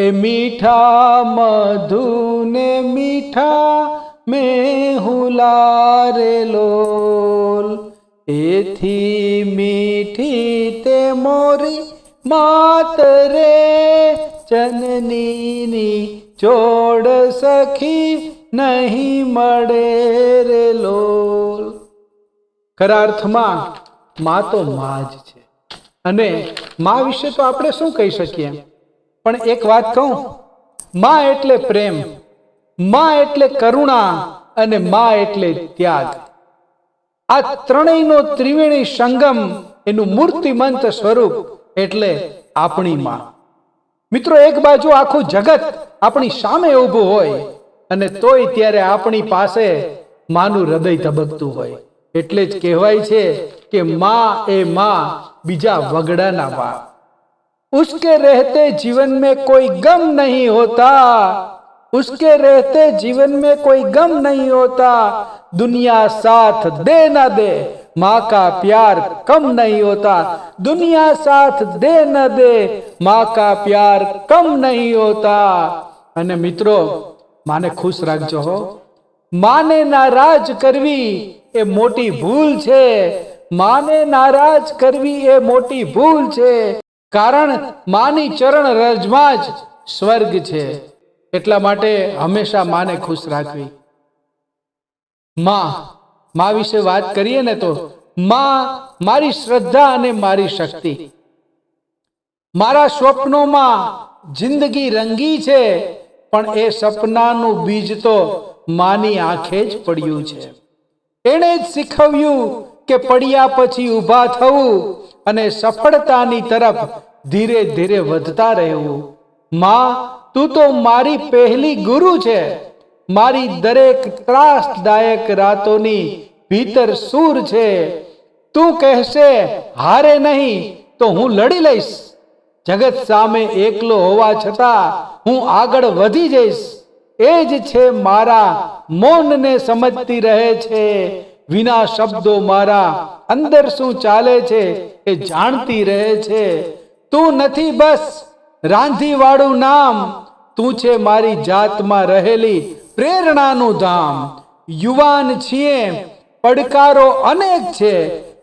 એ મીઠા મધુને મીઠા મેં હુલારે લોલ. એથી મીઠી તે મોરી માત રે ચનનીની જોડ સખી નહીં મળે રે લોલ. ખરા અર્થમાં મા તો માં જ છે. અને મા વિશે તો આપણે શું કહી શકીએ? પણ એક વાત કહું? માં એટલે પ્રેમ, માં એટલે કરુણા અને માં એટલે ત્યાગ. આ ત્રણેયનો ત્રિવેણી સંગમ એનું મૂર્તિમંત સ્વરૂપ એટલે આપણી માં. મિત્રો, એક બાજુ આખું જગત આપણી સામે ઊભું હોય અને તોય ત્યારે આપણી પાસે માનું હૃદય ધબકતું હોય. એટલે જ કહેવાય છે કે માં એ માં બીજા વગડાના બા उसके रहते जीवन में कोई गम नहीं होता उसके रहते जीवन में कोई गम नहीं होता दुनिया साथ दे ना दे माँ का प्यार कम नहीं होता दुनिया साथ दे न दे माँ का प्यार कम नहीं होता અને મિત્રો માને ખુશ રાખજો હો માને નારાજ કરવી એ મોટી ભૂલ છે માને નારાજ કરવી એ મોટી ભૂલ છે કારણ માની ચરણ રજમાં જ સ્વર્ગ છે. એટલા માટે હંમેશા માને ખુશ રાખવી. માં માં વિશે વાત કરીએ ને તો, માં મારી શ્રદ્ધા અને મારી શક્તિ. મારા સ્વપ્નોમાં જિંદગી રંગી છે, પણ એ સપનાનું બીજ તો માની આંખે જ પડ્યું છે. એણે જ શીખવ્યું કે પડ્યા પછી ઊભા થવું અને સફળતાની તરફ ધીરે ધીરે વધતા રહેવું. માં, તું તો મારી પહેલી ગુરુ છે. મારી દરેક ત્રાસદાયક રાતોની ભીતર સૂર છે. તું કહેશે, હારે નહીં, તો હું લડી લઈશ. જગત સામે એકલો હોવા છતાં હું આગળ વધી જઈશ. એ જ છે મારા મૌનને સમજતી રહે છે. વિના શબ્દો મારા અંદર શું ચાલે છે એ જાણતી રહે છે. તું નથી બસ રાંધી વાળું નામ. તું છે મારી જાતમાં રહેલી પ્રેરણાનું ધામ. યુવાન છીએ, પડકારો અનેક છે,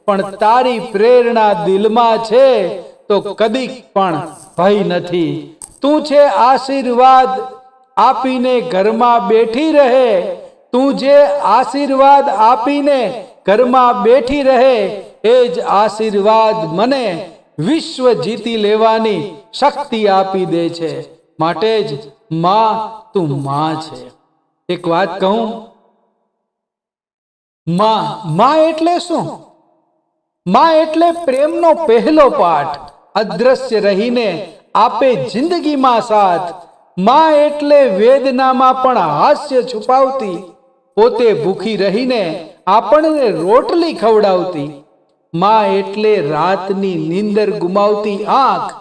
પણ તારી પ્રેરણા દિલમાં છે તો કદી પણ ભય નથી. તું છે આશીર્વાદ, આપીને ઘરમાં બેઠી રહે. તું જે આશીર્વાદ આપીને ઘરમાં બેઠી રહે, એ જ આશીર્વાદ મને વિશ્વ જીતી લેવાની શક્તિ આપી દે છે. માટે જ માં તું માં છે. એક વાત કહું? માં માં એટલે શું? માં એટલે પ્રેમનો પહેલો પાઠ. અદ્રશ્ય રહીને આપે જિંદગીમાં સાથ. માં એટલે વેદનામાં પણ હાસ્ય છુપાવતી પોતે ભૂખી રહીને આપણને રોટલી ખવડાવતી. માં એટલે રાતની નીંદર ગુમાવતી આંખ.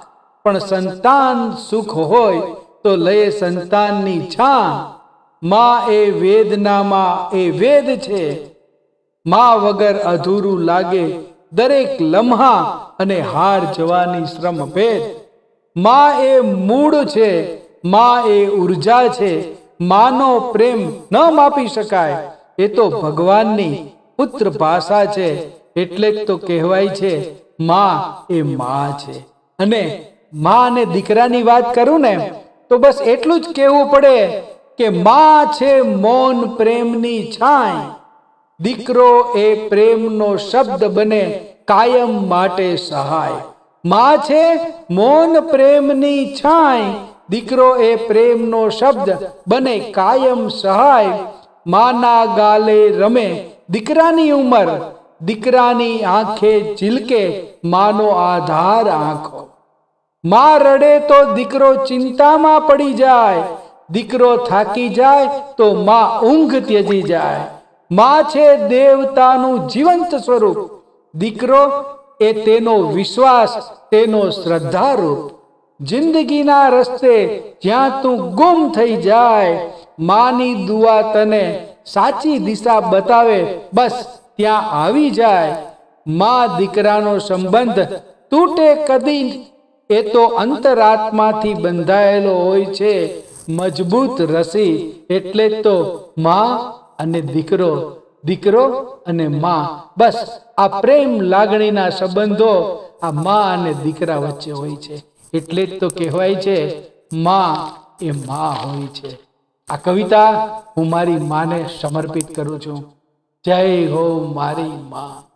પણ સંતાન સુખ હોય તો લયે સંતાનની છાં માં એ વેદનામાં એ વેદ છે. માં વગર અધૂરું લાગે દરેક લમ્હા અને હાર જવાની શ્રમ ભેદમાં એ મૂળ છે. માં એ ઊર્જા છે. માનો પ્રેમ ન માપી શકાય. એ તો ભગવાનની પુત્ર ભાષા છે. એટલે જ તો કહેવાય છે, માં એ માં છે. અને માં અને દીકરાની વાત કરું ને, તો બસ એટલું જ કહેવું પડે કે માં છે મૌન પ્રેમની છાંય. દીકરો એ પ્રેમનો શબ્દ બને કાયમ માટે સહાય. માં છે મૌન પ્રેમની છાંય. દીકરો એ પ્રેમનો શબ્દ બને કાયમ સહાય. માના ગાલે રમે દીકરાની ઉંમર. દીકરાની આંખે ઝીલકે માનો આધાર આંખો. માં રડે તો દીકરો ચિંતામાં પડી જાય. દીકરો થાકી જાય તો માં ઊંઘ ત્યજી જાય. માં છે દેવતાનું જીવંત સ્વરૂપ. દીકરો એ તેનો વિશ્વાસ, તેનો શ્રદ્ધારૂપ. જિંદગીના રસ્તે જ્યાં તું ગુમ થઈ જાય, માની દુઆ તને સાચી દિશા બતાવે, બસ ત્યાં આવી જાય. માં દીકરાનો સંબંધ તૂટે કદી, એ તો અંતરાત્માથી બંધાયેલો હોય છે. મજબૂત રસી એટલે તો માં અને દીકરો દીકરો અને માં. બસ આ પ્રેમ લાગણીના સંબંધો આ માં અને દીકરા વચ્ચે હોય છે. એટલે જ તો કહેવાય છે, માં એ માં હોય છે. આ કવિતા હું મારી માને સમર્પિત કરું છું. જય હો મારી માં.